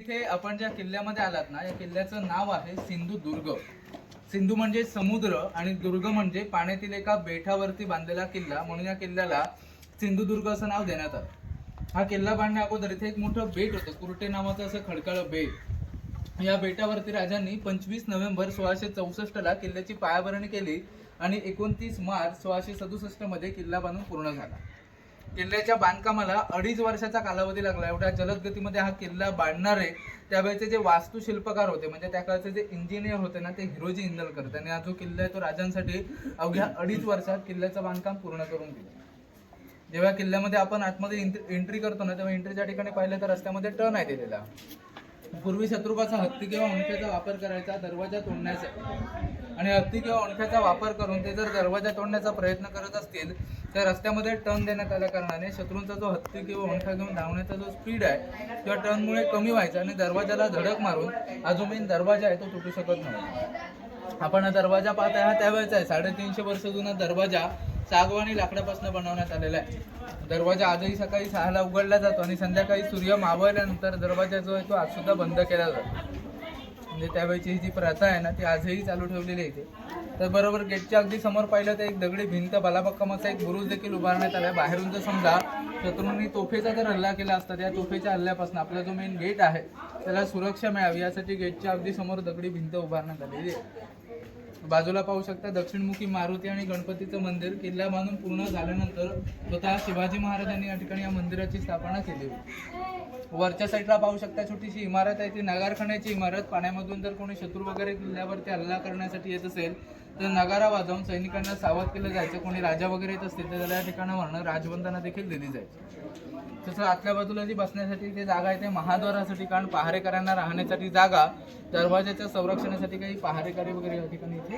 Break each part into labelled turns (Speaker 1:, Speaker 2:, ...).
Speaker 1: इथे आपण ज्या किल्ल्यामध्ये आलात ना या किल्ल्याचं नाव आहे सिंधुदुर्ग सिंधू म्हणजे समुद्र आणि दुर्ग म्हणजे पाण्यातील एका बेटावरती बांधलेला किल्ला. म्हणून या किल्ल्याला सिंधुदुर्ग असं नाव देण्यात आलं. हा किल्ला बांधण्या अगोदर इथे एक मोठं बेट होतं कुर्टे नावाचं असं खडकाळ बेट. या बेटावरती राजांनी पंचवीस नोव्हेंबर सोळाशे चौसष्ट ला किल्ल्याची पायाभरणी केली आणि एकोणतीस मार्च सोळाशे सदुसष्टमध्ये किल्ला बांधून पूर्ण झाला. किल्ल्याच्या बांधकामाला अडीच वर्षाचा कालावधी लागला. एवढ्या जलद गतीमध्ये हा किल्ला बांधणारे त्यावेळेचे जे वास्तुशिल्पकार होते म्हणजे त्या काळचे जे इंजिनियर होते ना ते हिरोजी इंदलकर. त्यांनी हा जो किल्ला आहे तो राजांसाठी अवघ्या अडीच वर्षात किल्ल्याचं बांधकाम पूर्ण करून दिलं. जेव्हा किल्ल्यामध्ये आपण आतमध्ये एंट्री करतो ना तेव्हा एंट्रीच्या ठिकाणी पाहिलं तर रस्त्यामध्ये टर्न आहे दिलेला. पूर्वी शत्रुपाचा हत्ती किंवा उंचाचा वापर करायचा दरवाजा तोडण्याचा आणि हत्ती किंवा ओंडक्याचा वापर करून ते जर दरवाजा तोडण्याचा प्रयत्न करत असतील तर रस्त्यामध्ये टर्न देण्यात आल्या कारणाने शत्रूंचा जो हत्ती किंवा ओंडका घेऊन धावण्याचा जो स्पीड आहे किंवा टर्नमुळे कमी व्हायचा आणि दरवाजाला धडक मारून अजून मेन दरवाजा आहे तो तुटू शकत नाही. आपण हा दरवाजा आहे हा त्यावेळेचा आहे. साडेतीनशे वर्ष जुना दरवाजा सागवानी लाकडापासून बनवण्यात आलेला आहे. दरवाजा आजही सकाळी सहाला उघडला जातो आणि संध्याकाळी सूर्य मावळल्यानंतर दरवाजा जो आहे तो आजसुद्धा बंद केला जातो. म्हणजे त्यावेळची ही जी प्रथा आहे ना ती आजही चालू ठेवलेली आहे इथे. तर बरोबर गेटच्या अगदी समोर पाहिलं तर एक दगडी भिंत बलाबक्कमाचा एक बुरुज देखील उभारण्यात आला आहे बाहेरून जर समजा शत्रूंनी तोफेचा जर हल्ला केला असता त्या तोफेच्या हल्ल्यापासून आपला जो मेन गेट आहे त्याला सुरक्षा मिळावी यासाठी गेटच्या अगदी समोर दगडी भिंत उभारण्यात आलेली आहे. बाजूला पाहू शकता दक्षिणमुखी मारुती आणि गणपतीचं मंदिर किल्ला बांधून पूर्ण झाल्यानंतर स्वतः शिवाजी महाराजांनी या ठिकाणी या मंदिराची स्थापना केली होती. वरच्या साईडला पाहू शकता छोटीशी इमारत आहे. ती नगारखान्याची इमारत. पाण्यामधून जर कोणी शत्रू वगैरे किल्ल्यावरती हल्ला करण्यासाठी येत असेल तर नगारा वाजवून सैनिकांना सावध केलं जायचं. कोणी राजा वगैरे येत असतील तर त्याला या ठिकाणावरनं राजबंधना देखील दिली जायची. तसं आतल्या बाजूला जी बसण्यासाठी ते जागा आहे ते महाद्वारासाठी कारण पहारेकऱ्यांना राहण्यासाठी जागा दरवाजाच्या संरक्षणासाठी काही पहारेकरी वगैरे या ठिकाणी इथे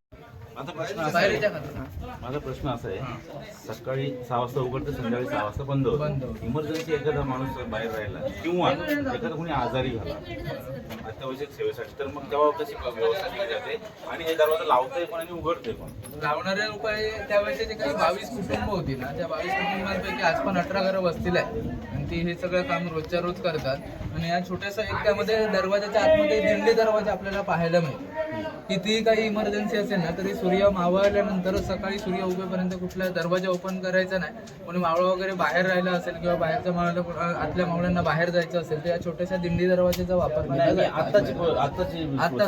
Speaker 2: माझा प्रश्न असा आहे.
Speaker 1: खाली.
Speaker 2: माझा प्रश्न असा आहे सकाळी सहा वाजता उघडतं संध्याकाळी सहा वाजता बंद होतं. इमर्जन्सी एखादा माणूस बाहेर राहिला किंवा एखादा कोणी आजारी झाला अत्यावश्यक सेवेसाठी तर मग तेव्हा कशी व्यवस्था केली जाते? आणि हे दरवाजा लावतंय पण आणि उघडतंय पण
Speaker 1: लावणारे उपाय त्यावेळेचे जे काही बावीस कुटुंब होती ना त्या बावीस कुटुंबांपैकी आज पण अठरा घरं वसतील आहे आणि ती हे सगळं काम रोजच्या रोज करतात. आणि या छोट्याशा एक त्यामध्ये दरवाजाच्या आतमध्ये दिंडी दरवाजा आपल्याला पाहायला मिळतो. कितीही काही इमर्जन्सी असेल ना तरी सूर्य मावळल्यानंतर सकाळी सूर्य उभेपर्यंत कुठला दरवाजा ओपन करायचा नाही. कोणी मावळं वगैरे बाहेर राहिला असेल किंवा बाहेरच्या मावळ्याला आतल्या मावळ्यांना बाहेर जायचं असेल तर या छोट्याशा दिंडी दरवाजाचा वापर केला आता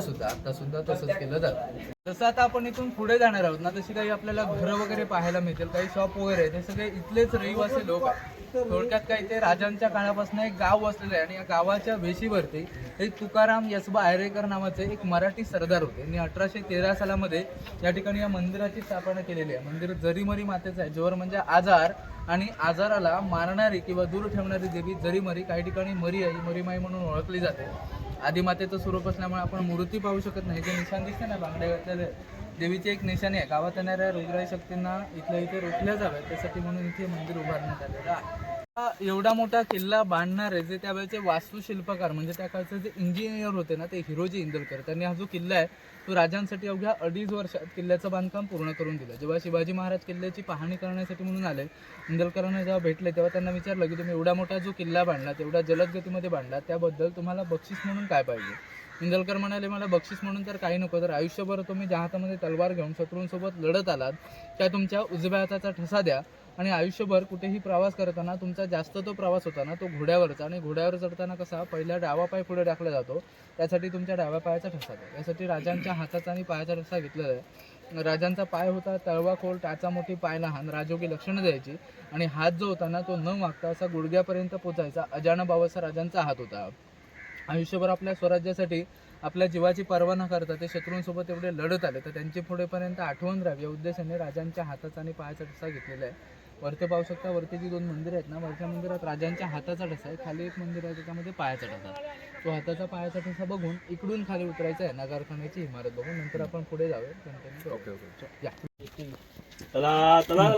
Speaker 1: सुद्धा आता सुद्धा तसंच केलं जातं. जसं आता आपण इथून पुढे जाणार आहोत ना तशी काही आपल्याला घरं वगैरे पाहायला मिळतील काही शॉप वगैरे हे सगळे इथलेच रहिवासी लोक आहेत थोडक्यात काही ते राजांच्या काळापासून एक गाव वसलेलं आहे आणि या गावाच्या वेशीवरती एक तुकाराम यसबा आयरेकर नावाचे एक मराठी सरदार होते. आणि अठराशे तेरा सालामध्ये या ठिकाणी या मंदिराची स्थापना केलेली आहे. मंदिर जरीमरी मातेचं आहे. जोवर म्हणजे आजार आणि आजाराला मारणारी किंवा दूर ठेवणारी देवी जरीमरी. काही ठिकाणी मरी आई मरीमाई म्हणून ओळखली जाते. आदिमातेचं स्वरूप असल्यामुळे आपण मूर्ती पाहू शकत नाही. जे निशाण दिसते ना बांगड्या घातलेले देवीची एक निशाणी आहे. गावात येणाऱ्या रुद्राई शक्तींना इथल्या इथे रोखल्या जाव्यात. त्यासाठी म्हणून इथे मंदिर उभारण्यात आलेलं आहे. एवढा मोठा किल्ला बांधणारे जे त्यावेळेचे वास्तुशिल्पकार म्हणजे त्या काळचे जे इंजिनियर होते ना ते हिरोजी इंदलकर. त्यांनी हा जो किल्ला आहे तो राजांसाठी अवघ्या अडीच वर्षात किल्ल्याचं बांधकाम पूर्ण करून दिलं. जेव्हा शिवाजी महाराज किल्ल्याची पाहणी करण्यासाठी म्हणून आले इंदलकरांना जेव्हा भेटले तेव्हा त्यांना विचारलं की तुम्ही एवढा मोठा जो किल्ला बांधला तेवढ्या जलद गतीमध्ये बांधला त्याबद्दल तुम्हाला बक्षीस म्हणून काय पाहिजे? इंदलकर म्हणाले मला बक्षीस म्हणून तर काही नको. तर आयुष्यभर तुम्ही ज्या हातामध्ये तलवार घेऊन शत्रूंसोबत लढत आलात. त्या तुमच्या उजव्या हाताचा ठसा द्या. आणि आयुष्यभर कुठेही प्रवास करताना तुमचा जास्त तो प्रवास होता ना तो घोड्यावरचा. आणि घोड्यावर चढताना कसा पहिला डावा पाय पुढे टाकला जातो. त्यासाठी तुमच्या डाव्या पायाचा ठसा द्या यासाठी राजांच्या हाताचा आणि पायाचा ठसा घेतलेला आहे. राजांचा पाय होता तळवा खोल टाचा मोठी पाय लहान. राजोगी लक्षणं द्यायची. आणि हात जो होता ना तो न मागता असा गुडघ्यापर्यंत पोचायचा. अजाण बाबासा राजांचा हात होता. आयुष्यभर आपल्या स्वराज्यासाठी आपल्या जीवाची पर्वा न करता ते शत्रूंसोबत एवढे लढत आले. तर त्यांची पुढेपर्यंत आठवण राहावी. या उद्देशाने राजांच्या हाताचा आणि पायाचा ठसा घेतलेला आहे. वरती पाहू शकता वरती जी दोन मंदिर आहेत ना वरच्या मंदिरात राजांच्या हाताचा ठसा आहे खाली एक मंदिर आहे त्याच्यामध्ये पायाचा ठसा आहे. तो हाताचा पायाचा ठसा बघून इकडून खाली उतरायचा आहे नगरखान्याची इमारत बघून नंतर आपण पुढे जाऊया ओके ओके. या.
Speaker 2: चला चला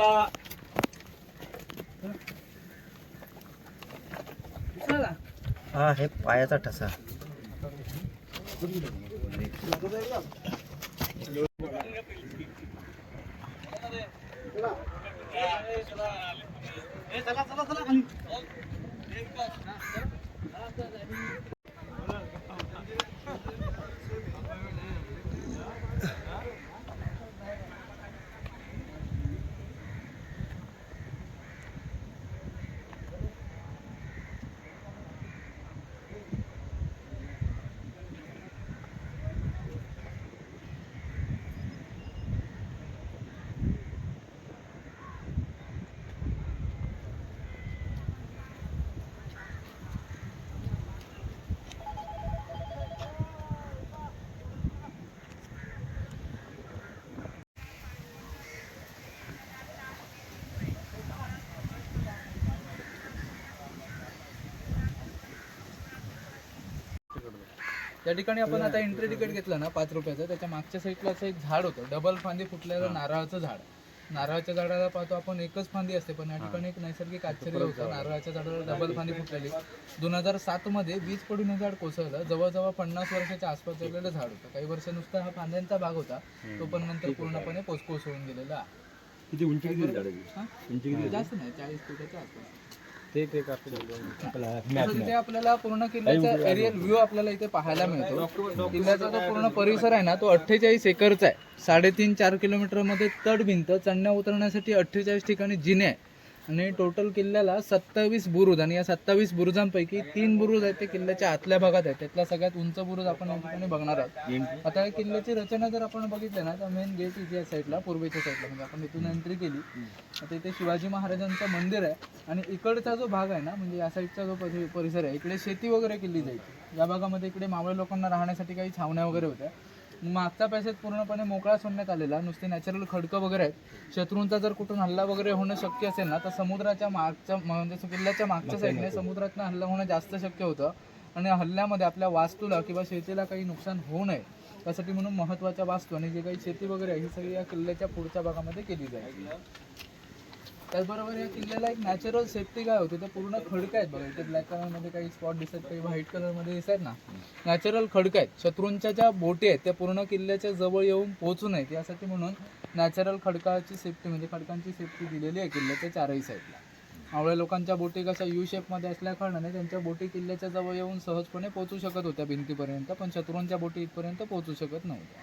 Speaker 2: चला.
Speaker 3: हा हे पायाचा ठसा. चला चला चला खाली.
Speaker 1: त्या ठिकाणी आपण आता एंट्री तिकीट घेतलं ना पाच रुपयाचं त्याच्या मागच्या साईडला असं एक झाड होतं. डबल फांदी फुटलेलं नारळाचं झाड. नारळाच्या झाडाला पाहतो आपण एकच फांदी असते पण या ठिकाणी एक नैसर्गिक आश्चर्य होतं. नारळाच्या झाडाला डबल फांदी फुटलेली. दोन हजार सात मध्ये वीज पडून हे झाड कोसळलं. जवळजवळ पन्नास वर्षाच्या आसपास चाललेलं झाड होतं. काही वर्ष नुसता हा फांद्यांचा भाग होता. तो पण नंतर पूर्णपणे कोस कोसळून गेलेला आहे.
Speaker 4: किती उंची किती?
Speaker 1: जास्त नाही चाळीस फुटाच्या आसपास.
Speaker 4: ते ते आपला
Speaker 1: तसंच इथे आपल्याला पूर्ण किल्ल्याचा एरियल व्ह्यू आपल्याला इथे पाहायला मिळतो. किल्ल्याचा जो पूर्ण परिसर आहे ना तो अठ्ठेचाळीस एकरचा आहे. साडेतीन चार किलोमीटरमध्ये तट भिंत चढण्या उतरण्यासाठी अठ्ठेचाळीस ठिकाणी जिने आहे. आणि टोटल किल्ल्याला सत्तावीस बुरुज आणि या सत्तावीस बुरुजांपैकी तीन बुरुज आहेत ते किल्ल्याच्या आतल्या भागात आहेत. त्यातला सगळ्यात उंच बुरुज आपण या ठिकाणी बघणार आहोत. आता या किल्ल्याची रचना जर आपण बघितली ना तर मेन गेट इथे या साईडला पूर्वेच्या साईडला म्हणजे आपण इथून एंट्री केली. आता इथे शिवाजी महाराजांचं मंदिर आहे आणि इकडचा जो भाग आहे ना म्हणजे या साईडचा जो परिसर आहे इकडे शेती वगैरे केली जायची. या भागामध्ये इकडे मावळे लोकांना राहण्यासाठी काही छावण्या वगैरे होत्या. मागचा पॅसेज पूर्णपणे मोकळा सोडण्यात आलेला नुसते नॅचरल खडकं वगैरे आहेत. शत्रूंचा जर कुठून हल्ला वगैरे होणं शक्य असेल ना तर समुद्राच्या मागच्या म्हणजे किल्ल्याच्या मागच्या साईडने समुद्रातनं हल्ला होणं जास्त शक्य होतं. आणि हल्ल्यामध्ये आपल्या वास्तूला किंवा शेतीला काही नुकसान होऊ नये त्यासाठी म्हणून महत्त्वाच्या वास्तू आणि जे काही शेती वगैरे आहे ही सगळी या किल्ल्याच्या पुढच्या भागामध्ये केली जाईल. त्याचबरोबर या किल्ल्याला एक नॅचरल सेफ्टी काय होती. तर पूर्ण खडकं आहेत बघा. इथे ब्लॅक कलरमध्ये काही स्पॉट दिसत काही व्हाईट कलरमध्ये दिसत ना. नॅचरल खडकं आहेत. शत्रूंच्या ज्या बोटी आहेत त्या पूर्ण किल्ल्याच्या जवळ येऊन पोहोचू नयेत. यासाठी म्हणून नॅचरल खडकाची सेफ्टी म्हणजे खडकांची सेफ्टी दिलेली आहे किल्ल्याच्या चारही साईडला आवळ्या लोकांच्या बोटी कशा यू शेपमध्ये असल्या कारणाने त्यांच्या बोटी किल्ल्याच्या जवळ येऊन सहजपणे पोहोचू शकत होत्या भिंतीपर्यंत पण शत्रूंच्या बोटी इथपर्यंत पोहोचू शकत नव्हत्या.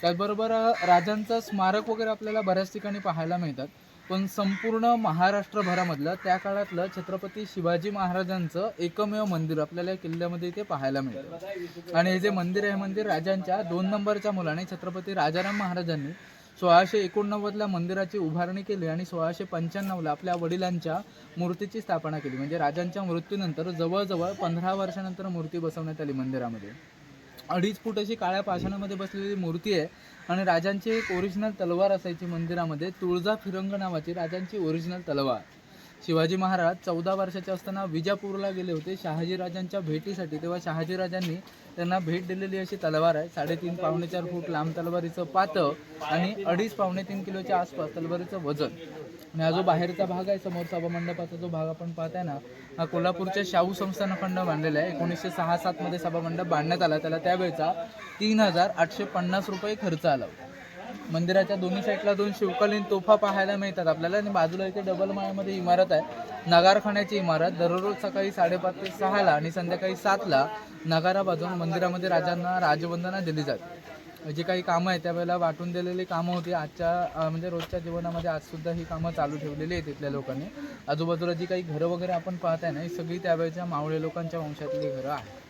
Speaker 1: त्याचबरोबर राजांचं स्मारक वगैरे आपल्याला बऱ्याच ठिकाणी पाहायला मिळतात. पण संपूर्ण महाराष्ट्रभरामधलं त्या काळातलं छत्रपती शिवाजी महाराजांचं एकमेव मंदिर आपल्याला या किल्ल्यामध्ये इथे पाहायला मिळतं. आणि हे जे मंदिर आहे मंदिर राजांच्या दोन नंबरच्या मुलाने छत्रपती राजाराम महाराजांनी सोळाशे एकोणनव्वदला मंदिराची उभारणी केली आणि सोळाशे पंच्याण्णवला आपल्या वडिलांच्या मूर्तीची स्थापना केली. म्हणजे राजांच्या मृत्यूनंतर जवळजवळ पंधरा वर्षानंतर मूर्ती बसवण्यात आली मंदिरामध्ये. अडीच फूट अशी काळ्या पाषाणामध्ये बसलेली मूर्ती आहे. आणि राजांची एक ओरिजिनल तलवार असायची मंदिरामध्ये तुळजा फिरंग नावाची राजांची ओरिजिनल तलवार. शिवाजी महाराज चौदा वर्षाचे असताना विजापूरला गेले होते. शहाजीराजांच्या भेटीसाठी. तेव्हा शहाजीराजांनी त्यांना भेट दिलेली अशी तलवार आहे. साडेतीन पावणे चार फूट लांब तलवारीचं पातं आणि अडीच पावणे तीन किलोच्या आसपास तलवारीचं वजन. आणि हा जो बाहेरचा भाग आहे समोर सभामंडपाचा जो भाग आपण पाहताय ना हा कोल्हापूरच्या शाहू संस्थान खंड बांधलेला आहे. एकोणीसशे सहा सातमध्ये सभामंडप बांधण्यात आला. त्याला त्यावेळचा तीन हजार आठशे पन्नास रुपये खर्च आला होता. मंदिराच्या दोन्ही साईडला दोन शिवकालीन तोफा पाहायला मिळतात आपल्याला. आणि बाजूला इथे डबल माळ्यामध्ये इमारत आहे. नगारखान्याची इमारत. दररोज सकाळी साडेपाच ते सहाला आणि संध्याकाळी सातला नगारा बाजून मंदिरामध्ये राजांना राजवंदना दिली जाते. जी काही कामं आहेत त्यावेळेला वाटून दिलेली कामं होती. आजच्या म्हणजे रोजच्या जीवनामध्ये आजसुद्धा ही कामं चालू ठेवलेली आहेत तिथल्या लोकांनी. आजूबाजूला जी काही घरं वगैरे आपण पाहताय ना ही सगळी त्यावेळेच्या मावळे लोकांच्या वंशातली घरं आहेत.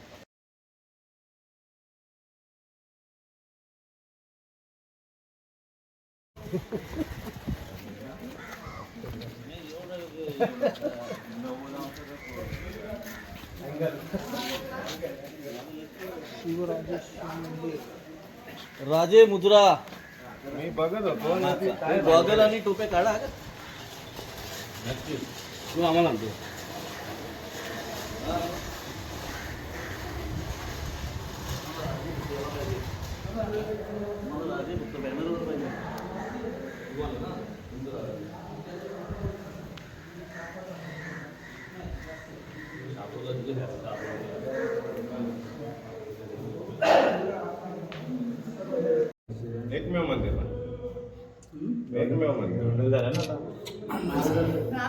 Speaker 5: राजे मुद्रा.
Speaker 4: मी बघत होतो.
Speaker 5: गॉगल आणि टोपे काढा तू आम्हाला आणतो.
Speaker 4: एकमेव मंदिर एकमेव मंदिर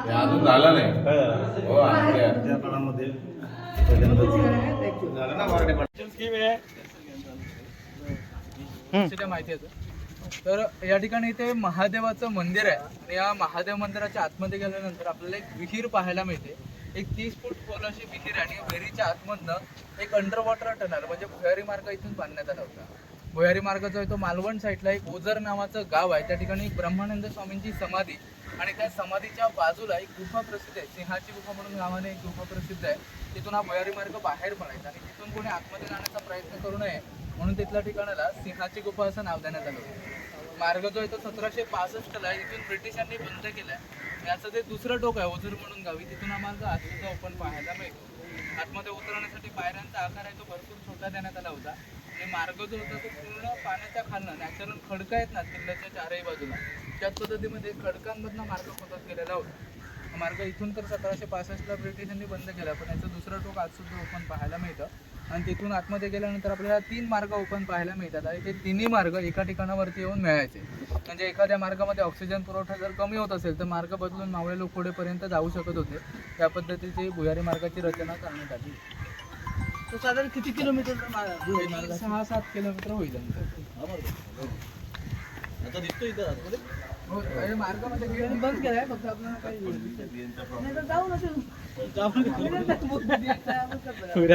Speaker 2: हे अजून झालं नाही. हो.
Speaker 1: माहिती आहे तर. या ठिकाणी इथे महादेवाचं मंदिर आहे. आणि या महादेव मंदिराच्या आतमध्ये गेल्यानंतर आपल्याला एक विहीर पाहायला मिळते. एक तीस फूट खोल अशी विहीर आहे आणि विहिरीच्या आतमधनं एक अंडर वॉटर टनल म्हणजे भुयारी मार्ग इथून बांधण्यात आला होता. भुयारी मार्ग जो आहे तो मालवण साईडला एक ओझर नावाचं गाव आहे. त्या ठिकाणी ब्रह्मानंद स्वामींची समाधी आणि त्या समाधीच्या बाजूला एक गुफा प्रसिद्ध आहे. सिंहाची गुफा म्हणून गावाने एक गुफा प्रसिद्ध आहे. तिथून हा भुयारी मार्ग बाहेर पडायचा आणि तिथून कोणी आतमध्ये जाण्याचा प्रयत्न करू नये म्हणून तिथल्या ठिकाणाला सिंहाची गुफा असं नाव देण्यात आलं. होतं मार्ग जो आहे तो सतराशे पासष्टला इथून ब्रिटिशांनी बंद केलाय. याचं ते दुसरं टोक आहे ओझर म्हणून गावी तिथून आम्हाला आतमध्ये ओपन पाहायला मिळतो आतमध्ये उतरण्यासाठी पायऱ्यांचा आकार आहे तो भरपूर छोटा देण्यात आला होता. आणि मार्ग जो होता तो पूर्ण पाण्याच्या खालनं नॅचरल खडकं आहेत ना किल्ल्याच्या चारही बाजूला. त्याच पद्धतीमध्ये खडकांमधनं मार्ग खोदत गेलेला होता. मार्ग इथून तर सतराशे पासष्टला ब्रिटिशांनी बंद केला पण याचं दुसरं टोक आजसुद्धा ओपन पाहायला मिळतं. आणि तिथून आतमध्ये गेल्यानंतर आपल्याला तीन मार्ग ओपन पाहायला मिळतात आणि ते तिन्ही मार्ग एका ठिकाणावरती येऊन मिळायचे. म्हणजे एखाद्या मार्गामध्ये ऑक्सिजन पुरवठा जर कमी होत असेल तर मार्ग बदलून मावळे लोकोडेपर्यंत जाऊ शकत होते. त्या पद्धतीची भुयारी मार्गाची रचना करण्यात आली.
Speaker 5: तो साधारण किती किलोमीटर मार्ग
Speaker 1: सहा सात किलोमीटर होईल.
Speaker 5: आता दिसतो इथं
Speaker 1: हो, मार्गामध्ये बंद केलाय फक्त आपल्याला काही नाही. तर जाऊ नसेल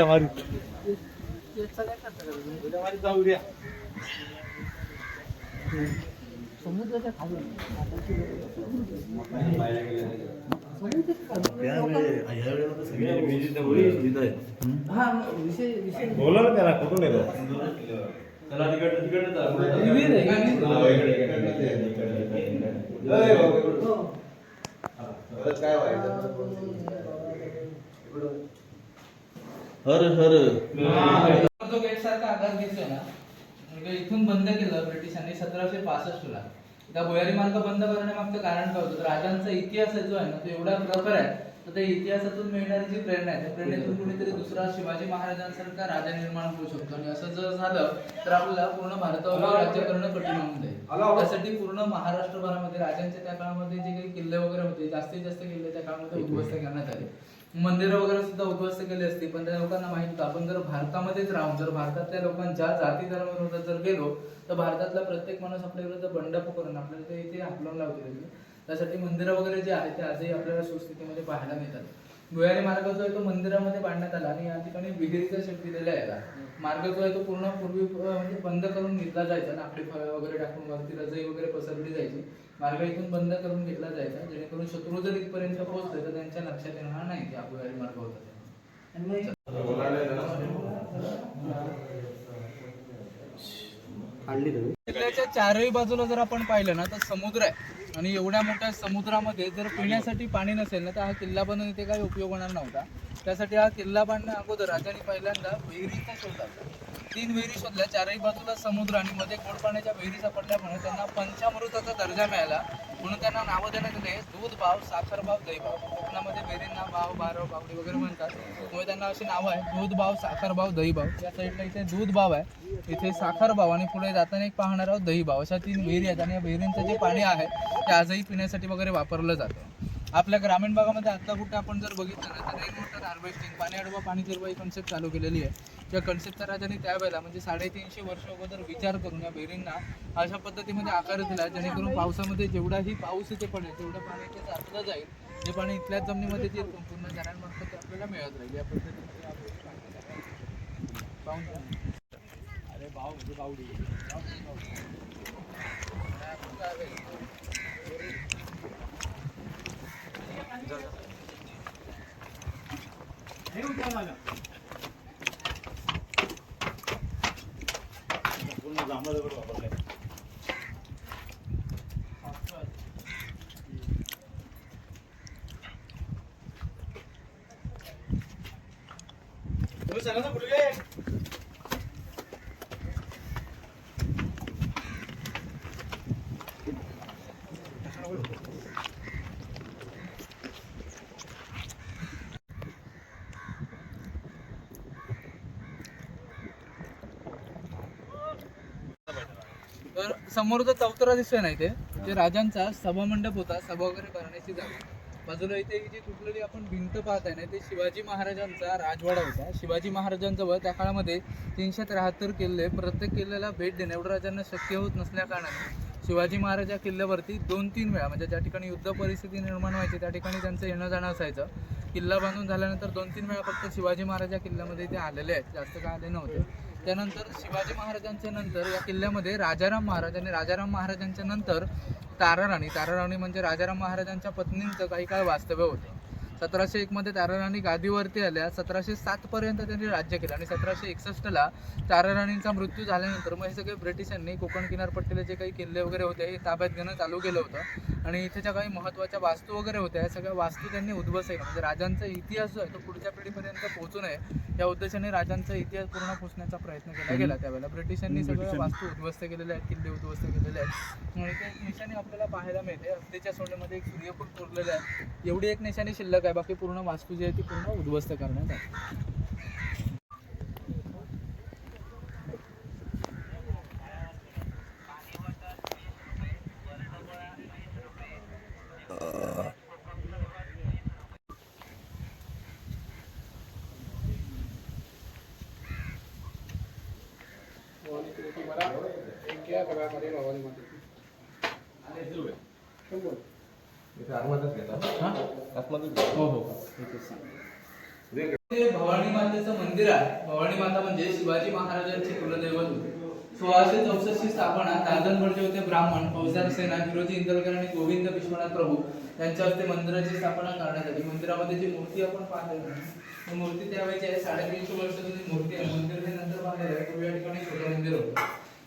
Speaker 5: मारू. जाऊ उड्या.
Speaker 1: समुद्राच्या खाली. हा विषय विषय
Speaker 4: बोला ना त्याला कुठून येतो?
Speaker 1: आहे.
Speaker 5: हर हर.
Speaker 1: सारखा आकार दिसतोय ना. इथून बंद केलं ब्रिटिशांनी सतराशे पासष्ट ला. त्या भुयारी मार्ग बंद करण्यामागचं कारण काय होतं? राजांचा इतिहास जो आहे ना तो एवढा प्रखर आहे तर त्या इतिहासातून मिळणारी जी प्रेरणा आहे त्या प्रेरणेतून कुणीतरी दुसरा शिवाजी महाराजांसारखा राजा निर्माण होऊ शकतो. आणि असं जर झालं तर आपल्याला पूर्ण भारतावर राज्य करणं कठीण होऊन जाईल. त्यासाठी पूर्ण महाराष्ट्रभरामध्ये राजांच्या त्या काळामध्ये जे काही किल्ले वगैरे होते जास्तीत जास्त किल्ले त्या काळामध्ये उद्ध्वस्त करण्यात आले. मंदिरं वगैरे सुद्धा उद्ध्वस्त केली असती पण त्या लोकांना माहीत होतं आपण जर भारतामध्येच राहून जर भारतातल्या लोकांच्या जाती धर्माविरोधात जर गेलो तर भारतातला प्रत्येक माणूस आपल्या विरुद्ध बंड करून आपल्याला ते इथे हाकलून लावतील त्यासाठी मंदिरं वगैरे जे आहेत ते आजही आपल्याला सुस्थितीमध्ये पाहायला मिळतात भुयारी मार्ग जो आहे तो मंदिरामध्ये बांधण्यात आला आणि या ठिकाणी विहिरीचा शेप दिलेला आहे. मार्ग जो आहे तो पूर्ण पूर्वी म्हणजे बंद करून घेतला जायचा ना आपली फळं वगैरे टाकून वरती रजई वगैरे पसरली जायची मार्ग इथून बंद करून घेतला जायचा जेणेकरून शत्रू जर इथपर्यंत पोहोचले तर त्यांच्या लक्षात येणार नाही की हा भुयारी मार्ग होता ते. आणि तुम्ही किल्ल्याच्या चारही बाजूला जर आपण पाहिलं ना तर समुद्र आहे. आणि एवढ्या मोठ्या समुद्रामध्ये जर पिण्यासाठी पाणी नसेल ना तर हा किल्ला बनवून इथे काही उपयोग होणार नव्हता. त्यासाठी हा किल्ला बांधण्या अगोदर राजाने पहिल्यांदा विहिरीचा शोध तीन विहिरी शोधल्या. चारही बाजूला समुद्र आणि मध्ये गोड पाण्याच्या विहिरी सापडल्यामुळे त्यांना पंचामृताचा दर्जा मिळाला म्हणून त्यांना नावं देण्यात आले. दूध भाव साखर भाव दही भाव. कोकणामध्ये विहिरींना भाव बारव बावडी वगैरे म्हणतात. त्यामुळे त्यांना अशी नावं आहे दूध भाव साखर भाव दही भाव. या साईडला इथे दूध भाव आहे. इथे साखर भाव आणि पुढे जाताना एक पाहणार आहोत दही भाव. अशा तीन विहिरी आहेत आणि या विहिरींचं जे पाणी आहे ते आजही पिण्यासाठी वगैरे वापरलं जातं. आपल्या ग्रामीण भागामध्ये आता कुठे आपण जर बघितलं ना तर रेन वॉटर हार्वेस्टिंग पाणी अडवा पाणी जिरवा ही कन्सेप्ट चालू केलेली आहे. या कन्सेप्टचा राजाने त्यावेळेला म्हणजे साडेतीनशे वर्ष अगोदर विचार करून या बेरींना अशा पद्धतीमध्ये आकार दिला जेणेकरून पावसामध्ये जेवढाही पाऊस इथे पडेल तेवढं पाणी इथे साचलं जाईल. जे पाणी इथल्याच जमिनीमध्ये जे पूर्ण झऱ्यांमार्फत ते आपल्याला मिळत राहील. या पद्धतीमध्ये अरे भाऊ म्हणजे भाऊ
Speaker 2: पूर्ण जांभळा दगड वापरलाय तुम्ही सांगा ना कुठे
Speaker 1: तर समोर जो चौतरा दिसतोय ना इथे जे राजांचा सभामंडप होता सभा वगैरे करण्याची जागा. बाजूला इथे जी तुटलेली आपण भिंत पाहत आहे ना ते शिवाजी महाराजांचा राजवाडा होता. शिवाजी महाराजांजवळ त्या काळामध्ये तीनशे त्र्याहत्तर किल्ले प्रत्येक किल्ल्याला भेट देणे एवढं राजांना शक्य होत नसल्या कारणाने शिवाजी महाराज या किल्ल्यावरती दोन तीन वेळा म्हणजे ज्या ठिकाणी युद्ध परिस्थिती निर्माण व्हायची त्या ठिकाणी त्यांचं येणं जाणं असायचं. किल्ला बांधून झाल्यानंतर दोन तीन वेळा फक्त शिवाजी महाराज या किल्ल्यामध्ये ते आलेले आहेत. जास्त काय आले नव्हते. त्यानंतर शिवाजी महाराजांच्या नंतर या किल्ल्यामध्ये राजाराम महाराज आणि राजाराम महाराजांच्या नंतर ताराराणी. ताराराणी म्हणजे राजाराम महाराजांच्या पत्नींचं काही काळ वास्तव्य होतं. सतराशे एकमध्ये ताराराणी गादीवरती आल्या. सतराशे सातपर्यंत त्यांनी राज्य केलं आणि सतराशे एकसष्टला ताराराणींचा मृत्यू झाल्यानंतर मग हे सगळे ब्रिटिशांनी कोकण किनारपट्टीला जे काही किल्ले वगैरे होते हे ताब्यात घेणं चालू केलं होतं. आणि इथे ज्या काही महत्त्वाच्या वास्तू वगैरे होत्या या सगळ्या वास्तू त्यांनी उद्ध्वस्त केल्या. म्हणजे राजांचा इतिहास जो आहे तो पुढच्या पिढीपर्यंत पोहोचू नये या उद्देशाने राजांचा इतिहास पूर्ण पुसण्याचा प्रयत्न केला गेला त्यावेळेला. ब्रिटिशांनी सगळ्या वास्तू उद्ध्वस्त केलेल्या आहेत किल्ले उद्ध्वस्त केलेले आहेत. म्हणून इथे एक निशाणी आपल्याला पाहायला मिळते. हत्तीच्या सोंडेमध्ये एक सूर्यफूल कोरलेलं आहे. एवढी एक निशाणी शिल्लक आहे. बाकी पूर्ण वास्तू जी आहे ती पूर्ण उद्ध्वस्त करण्यात आली. हो? हो ते भवानी मातेचं मंदिर आहे. भवानी माता म्हणजे शिवाजी महाराजांची कुलदैवत होती. सोळाशे चौसष्टची स्थापना दादनगडचे होते ब्राह्मण फौजदार सेना विरोधी इंदलकर आणि गोविंद विश्वनाथ प्रभू यांच्या हस्ते मंदिराची स्थापना करण्यात आली. मंदिरामध्ये जी मूर्ती आपण पाहतो मूर्ती त्यावेळेची आहे. साडेतीनशे वर्ष जुनी मूर्ती आहे. मंदिर हे नंतर बांधलेलं आहे. पूर्वी या ठिकाणी छोटं मंदिर होतं.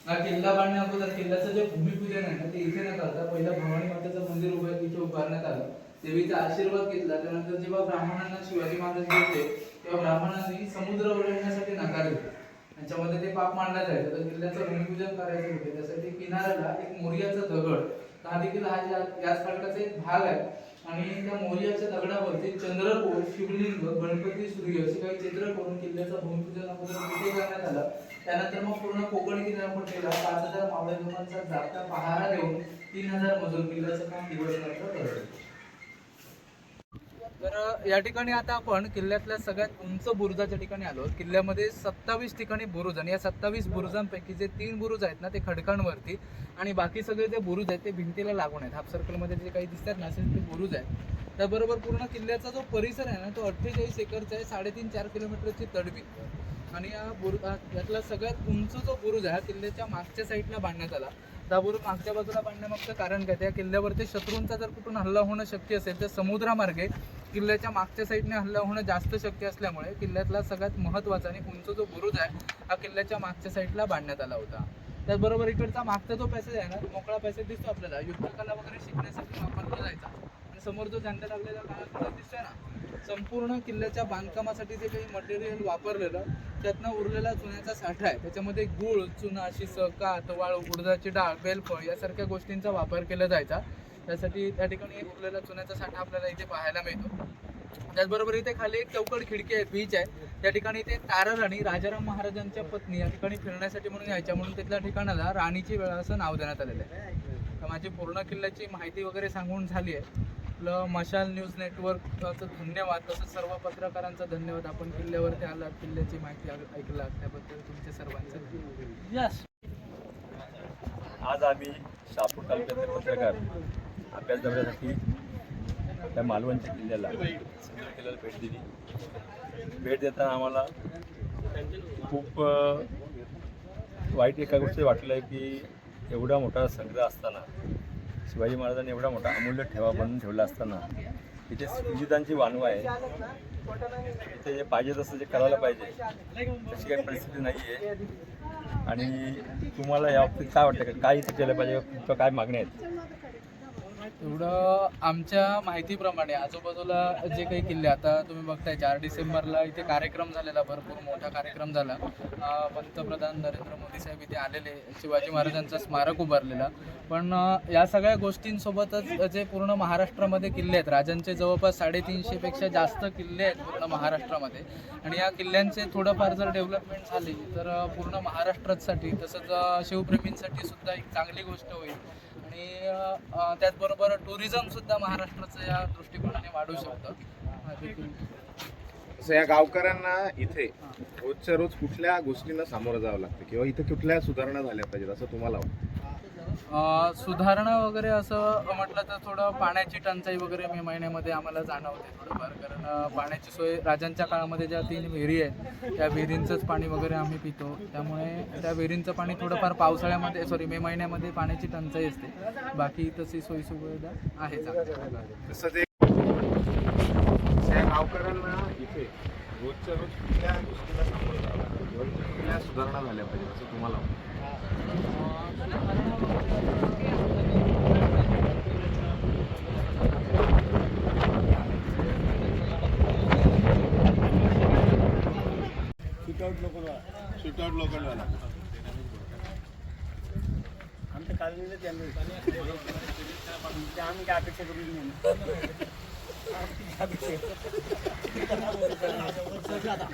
Speaker 1: हा किल्ला बांधण्या अगोदर किल्ल्याचं जे भूमिपूजन आहे ना ते इथे न करता पहिलं भवानी मातेचं मंदिर उभं इथे उभारण्यात आलं. देवीचा आशीर्वाद घेतला. त्यानंतर जेव्हा ब्राह्मणांना शिवाजी महाराज गेले तेव्हा ब्राह्मणांनी समुद्र ओलांडण्यासाठी नकार दिला. त्यांच्यामध्ये ते पाप मांडण्यात जायचं. तर किल्ल्याचं भूमिपूजन करायचं होते. त्यासाठी किनाऱ्याला एक मोर्याचा दगड. हा देखील हा याच खडकाचा एक भाग आहे. आणि त्या मोर्याच्या दगडावरती चंद्रकोर शिवलिंग गणपती सूर्य असे काही चित्र करून किल्ल्याचं भूमिपूजन अगोदर तिथे करण्यात आलं. त्यानंतर मग पूर्ण कोकण किनारपट्टीला पाच हजार मावळे लोकांचा जागता पहारा देऊन तीन हजार मजूर किल्ल्याचं काम दिवस करतो तर या ठिकाणी आता आपण किल्ल्यातल्या सगळ्यात उंच बुरुजाच्या ठिकाणी आलो. किल्ल्यामध्ये सत्तावीस ठिकाणी बुरुज आणि या सत्तावीस बुरुजांपैकी जे तीन बुरुज आहेत ना ते खडकांवरती आणि बाकी सगळे जे बुरुज आहेत ते भिंतीला लागून आहेत. हाफ सर्कलमध्ये जे काही दिसतात ना असे ते बुरुज आहेत. त्याबरोबर पूर्ण किल्ल्याचा जो परिसर आहे ना तो अठ्ठेचाळीस एकरचा आहे साडेतीन चार किलोमीटरची तडबीत आणि या बुरु यातला सगळ्यात उंच जो बुरुज आहे हा किल्ल्याच्या मागच्या साईडला बांधण्यात आला. त्या मागच्या बाजूला बांधण्यामागचं कारण काय? त्या किल्ल्यावरती शत्रूंचा जर कुठून हल्ला होणं शक्य असेल तर समुद्रामार्गे किल्ल्याच्या मागच्या साईडने हल्ला होणं जास्त शक्य असल्यामुळे किल्ल्यातला सगळ्यात महत्त्वाचा आणि उंच जो बुरुज आहे हा किल्ल्याच्या मागच्या साईडला बांधण्यात आला होता. त्याचबरोबर इकडचा मागचा जो पॅसेज आहे ना मोकळा पॅसेज दिसतो आपल्याला. युद्धकला वगैरे शिकण्यासाठी वापरला जायचा. आणि समोर जो झेंडा लागलेला काळा दिसतोय ना. संपूर्ण किल्ल्याच्या बांधकामासाठी जे काही मटेरियल वापरलेलं त्यातनं उरलेला चुन्याचा साठा आहे. त्याच्यामध्ये गुळ चुना शिस कात वाळू उडदाची डाळ बेलफळ यासारख्या गोष्टींचा वापर केला जायचा. त्यासाठी त्या ठिकाणी उरलेला चुन्याचा साठा आपल्याला इथे पाहायला मिळतो. त्याचबरोबर इथे खाली एक चौकड खिडकी आहे बीच आहे. त्या ठिकाणी ते ताराराणी राजाराम महाराजांच्या पत्नी या ठिकाणी फिरण्यासाठी म्हणून यायच्या. म्हणून तिथल्या ठिकाणाला राणीची वेळा असं नाव देण्यात आलेलं आहे. तर माझी पूर्ण किल्ल्याची माहिती वगैरे सांगून झाली आहे. आपलं मशाल न्यूज नेटवर्कचं धन्यवाद. तसंच सर्व पत्रकारांचा धन्यवाद. आपण किल्ल्यावरती आलात किल्ल्याची माहिती ऐक- ऐकलात त्याबद्दल तुमचे सर्वांचे
Speaker 5: यस
Speaker 6: आज आम्ही शहापूर तालुक्यातले पत्रकार अभ्यास दौऱ्यासाठी त्या मालवणच्या किल्ल्याला. किल्ल्याला भेट दिली. भेट देताना आम्हाला खूप वाईट एका गोष्टी वाटलं की एवढा मोठा संग्रह असताना शिवाजी महाराजांनी एवढा मोठा अमूल्य ठेवा बनवून ठेवला असताना इथे सुजितांची वानवा आहे. इथे जे पाहिजे तसं जे करायला पाहिजे तशी काही परिस्थिती नाही आहे आणि तुम्हाला या बाबतीत काय वाटतं? का काय इथे केलं पाहिजे तुमचं काय मागण्या आहेत?
Speaker 1: एवढं आमच्या माहितीप्रमाणे आजूबाजूला जे काही किल्ले आता तुम्ही बघताय चार डिसेंबरला इथे कार्यक्रम झालेला भरपूर मोठा कार्यक्रम झाला. पंतप्रधान नरेंद्र मोदी साहेब इथे आलेले शिवाजी महाराजांचं स्मारक उभारलेला. पण या सगळ्या गोष्टींसोबतच जे पूर्ण महाराष्ट्रामध्ये किल्ले आहेत राजांचे जवळपास साडेतीनशेपेक्षा जास्त किल्ले आहेत पूर्ण महाराष्ट्रामध्ये. आणि या किल्ल्यांचे थोडंफार जर डेव्हलपमेंट झाली तर पूर्ण महाराष्ट्रासाठी तसंच शिवप्रेमींसाठी सुद्धा एक चांगली गोष्ट होईल. आणि त्याचबरोबर तर टुरिझम सुद्धा महाराष्ट्राचं या दृष्टिकोनाने वाढू शकतं.
Speaker 4: असं या गावकऱ्यांना इथे रोजच्या रोज कुठल्या गोष्टींना सामोरं जावं लागतं? किंवा इथे कुठल्या सुधारणा झाल्या पाहिजेत? असं तुम्हाला वाटतं?
Speaker 1: सुधारणा वगैरे असं म्हटलं तर थोडं पाण्याची टंचाई वगैरे मे महिन्यामध्ये आम्हाला जाणवते थोडंफार. कारण पाण्याची सोय राजांच्या काळामध्ये ज्या तीन विहिरी आहेत त्या विहिरींचंच पाणी वगैरे आम्ही पितो. त्यामुळे त्या विहिरींचं पाणी थोडंफार पावसाळ्यामध्ये सॉरी मे महिन्यामध्ये पाण्याची टंचाई असते. बाकी तशी सोयीसुविधा आहे चांगल्या
Speaker 4: ते गावकऱ्यांना इथे रोजच्या रोज कुठल्या गोष्टींना सामोरं जावं लागतं. किंवा कुठल्या सुधारणा झाल्या पाहिजेत असं तुम्हाला वाटतं? शूटआउट लोकलवाला
Speaker 5: आमच्या कालनीला त्यांनी आम्ही काय अपेक्षा करू 还不行，你？我下的。